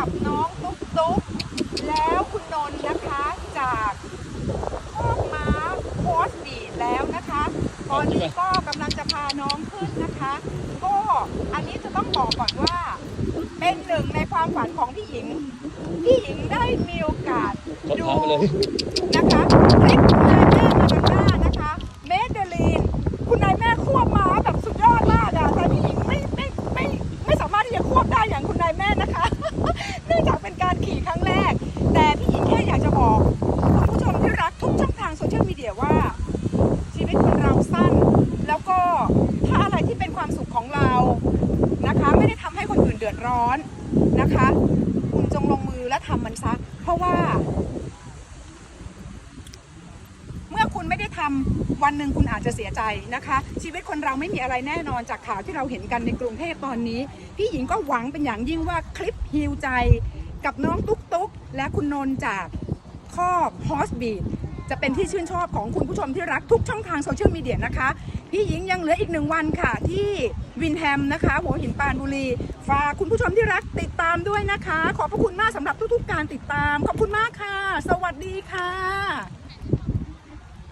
กับน้องตุ๊กตุ๊กแล้วคุณนนท์นะคะจากคอกม้าโพสต์บีดแล้วนะคะ ตอนนี้ก็กำลังจะพาน้องขึ้นนะคะ ก็อันนี้จะต้องบอกก่อนว่า เป็นหนึ่งในความฝันของพี่หญิง พี่หญิงได้มีโอกาสถอดดูเท้าไปเลยนะคะคลิปคุณนายแม่มาบังหน้านะคะ เมเดลีน คุณนายแม่ควบม้าแบบสุดยอดมากอะแต่พี่หญิงไม่ไม่ไม่ไม่สามารถที่จะควบได้อย่างคุณนายแม่นะคะ ลมีเดียว่า ชีวิตคนเราสั้น แล้วก็ถ้าอะไรที่เป็นความสุขของเรานะคะ ไม่ได้ทำให้คนอื่นเดือดร้อนนะคะ คุณจงลงมือและทำมันซะเพราะว่า เมื่อคุณไม่ได้ทำวันหนึ่งคุณอาจจะเสียใจนะคะ ชีวิตคนเราไม่มีอะไรแน่นอนจากข่าวที่เราเห็นกันในกรุงเทพตอนนี้ พี่หญิงก็หวังเป็นอย่างยิ่งว่าคลิปฮิวใจกับน้องตุ๊กตุ๊กและคุณนนท์จากข้อพอสบีด จะเป็นที่ชื่นชอบของคุณผู้ชมที่รักทุกช่องทางโซเชียลมีเดียนะคะ พี่หญิงยังเหลืออีกหนึ่งวันค่ะ ที่วินแฮมนะคะ หัวหินปานบุรี ฝากคุณผู้ชมที่รักติดตามด้วยนะคะ ขอบพระคุณมากสำหรับทุกๆ การติดตาม ขอบคุณมากค่ะ สวัสดีค่ะ